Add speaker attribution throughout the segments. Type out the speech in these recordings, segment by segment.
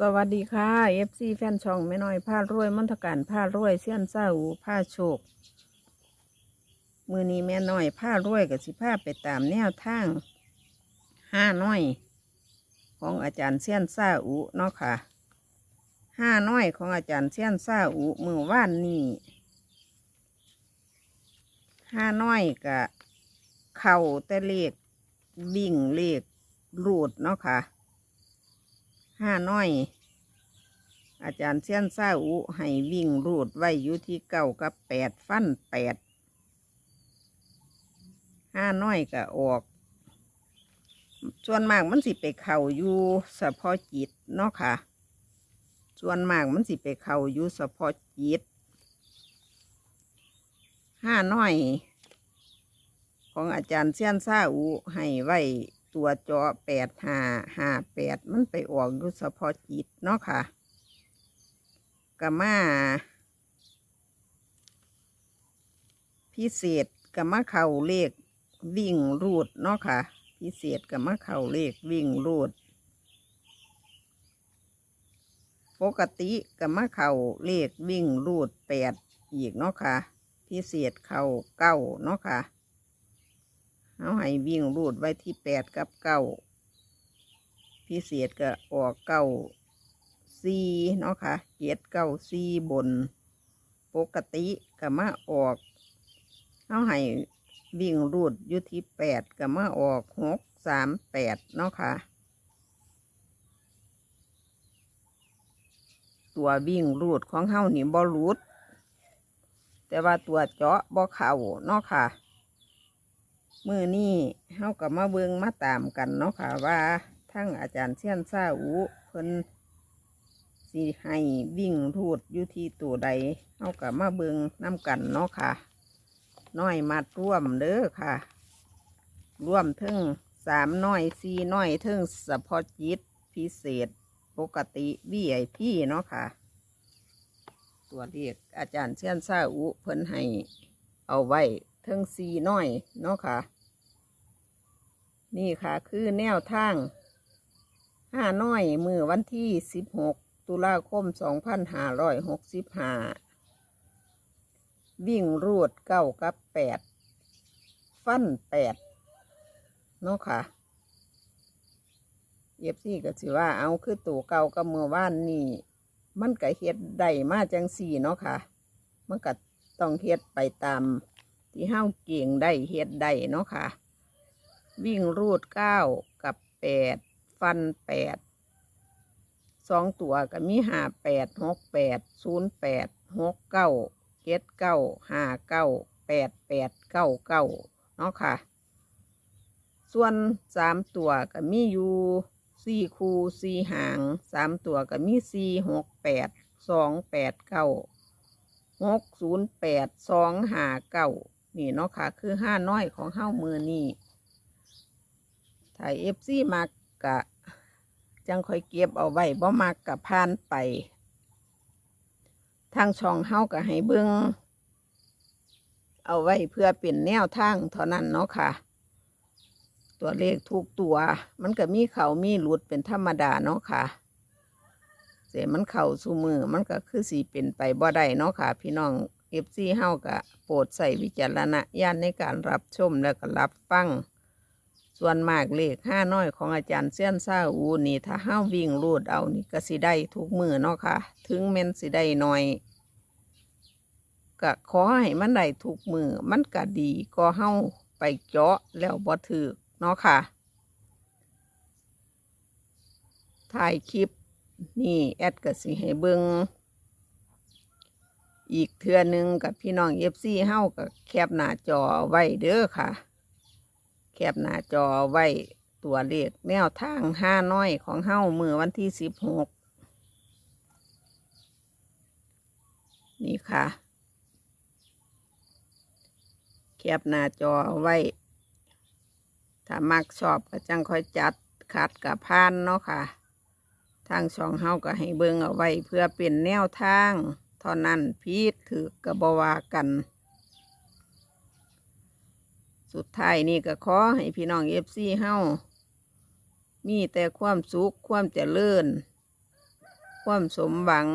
Speaker 1: สวัสดีค่ะ FC แฟนช่องแม่น้อยผ้ารวยมนทการผ้ารวยเสี้ยนเศร้าผ้าโชคมือนี้แม่น้อยผ้ารวยกับสิผ้าไปตามแนวทางห้าน้อย ของอาจารย์เสี้ยนซาอุเนาะค่ะห้าน้อยของอาจารย์เสี้ยนซาอุมือว่านนี่ห้าน้อยกับเข่าแต่เลขบิ่งเลขรูดเนาะค่ะ ห้าน้อย อาจารย์เซียนซาอุให้วิ่งรูดไว้อยู่ที่เก้ากับแปดฟันแปดห้าน้อยก็ออก ส่วนมากมันสิไปเข่าอยู่เฉพาะจิตเนาะค่ะ ส่วนมากมันสิไปเข่าอยู่เฉพาะจิตห้าน้อย ของอาจารย์เซียนซาอุให้ไว้ ตัวจาะแปดห้าห้าแปดมันไปออกอยู่เฉพาะจิตเนาะค่ะกะมาพิเศษกะมาเข่าเลขวิ่งรูดเนาะค่ะ พิเศษกะมาเข่าเลขวิ่งรูด ปกติกะมาเข่าเลขวิ่งรูดแปดอีกเนาะค่ะ พิเศษเข่าเก้าเนาะค่ะ เอาให้วิ่งรูดไว้ที่แปดกับเก้าพิเศษก็ออกเก้าซีเนาะค่ะเจ็ดเก้าซีบน ปกติก็มาออกเอาให้วิ่งรูดอยู่ที่แปดก็มาออกหกสามแปดเนาะค่ะ ตัววิ่งรูดของเฮานี่บ่รูด แต่ว่าตัวเจาะบ่เข่าเนาะค่ะ มือนี่เฮากับมาเบิงมาตามกันเนาะค่ะว่าทั้งอาจารย์เชียนซาอูเพิ่นสิให้วิ่งรูดอยู่ที่ตัวใดเฮากับมาเบิงน้ำกันเนาะค่ะ น้อยมัดร่วมเด้อค่ะ ร่วมถึงสามน้อยสี่น้อยถึงสพอจิตพิเศษปกติวีไอพีเนาะค่ะ ตัวเลขอาจารย์เชียนซาอุเพิ่นให้เอาไว้เทิงซีน้อยเนาะค่ะ นี่ค่ะ คือแนวทางห้าน้อยมือวันที่สิบหกตุลาคมสองพันห้าร้อยหกสิบห้าวิ่งรูดเก้ากับแปดฟันแปดเนาะค่ะเอฟซี่ก็สิว่าเอาคือตัวเก่ากับเมื่อวานนี่มันก็เฮ็ดได้มาจังสี่เนาะค่ะ มันก็ต้องเฮ็ดไปตามที่ห้าเก่งได้เฮ็ดได้เนาะค่ะ วิ่งรูดเก้ากับแปดฟันแปดสองตัวก็มีหาแปดหกแปดศูนย์แปดหกเก้าเจ็ดเก้าห้าเก้าแปดแปดเก้าเก้าเนาะค่ะ ส่วนสามตัวก็มีอยู่สี่คูสี่หางสามตัวก็มีสี่หกแปดสองแปดเก้าหกศูนย์แปดสองห้าเก้านี่เนาะค่ะ คือห้าน้อยของเฮ้ามือนี่ ถ้าเอฟซีมากกะ จังค่อยเก็บเอาไว้บ่มากกะพานไป ทางช่องเฮ้าก็ให้เบิ้งเอาไว้เพื่อเป็นแนวทางเท่านั้นเนาะค่ะ ตัวเลขทุกตัว มันก็มีเขามีหลุดเป็นธรรมดาเนาะค่ะเสียมันเข่าสูมือมันก็คือสีเป็นไปบ่ได้เนาะค่ะ พี่น้องเอฟซีเฮาก็โปรดใส่วิจารณญาณในการรับชมและก็รับฟัง ส่วนมากเลขห้าน้อยของอาจารย์เซียนซาอูนี่ถ้าห้าวิ่งรูดเอานี่ก็สิได้ทุกมือเนาะค่ะ ถึงแม่นสิได้น้อยก็ขอให้มันได้ทุกมือมันก็ดีก็เฮาไปเจาะแล้วบ่ถือเนาะค่ะ ถ่ายคลิปนี่แอดก็สิให้เบิงอีกเทือนึงกับพี่น้องเอฟซีเฮากับแคบหน้าจอไว้เด้อค่ะ แคบหน้าจอไว้ตัวเลขแนวทางห้าน้อยของเฮ้ามือวันที่สิบหกนี่ค่ะแคบหน้าจอไว้ ถ้ามักชอบก็จังค่อยจัดขัดกับพานเนาะค่ะ ทางช่องเฮาก็ให้เบิ่งเอาไว้เพื่อเป็นแนวทางเท่านั้นพีดถือกระบวากัน สุดท้ายนี่ก็ขอให้พี่น้องเอฟซีเฮามีแต่ความสุขความเจริญ ความสมหวัง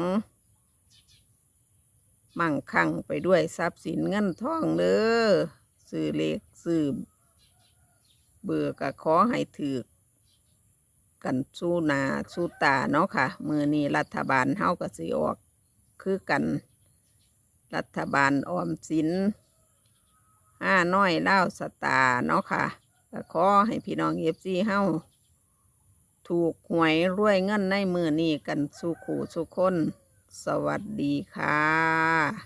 Speaker 1: มั่งคั่งไปด้วยทรัพย์สินเงินทองเด้อซื้อเลขซื้อเบื่อร์ก็ขอให้ถือกันสู้นาสู้ตาเนาะค่ะ มือนี้รัฐบาลเฮาก็สิออก คือกัน รัฐบาลออมสิน ห้าน้อยเล่าสตาเนาะค่ะก็ขอให้พี่น้องเอฟซีเฮาถูกหวยรวยเงินในมือนี่กันสู่ขู่สุคน สวัสดีค่ะ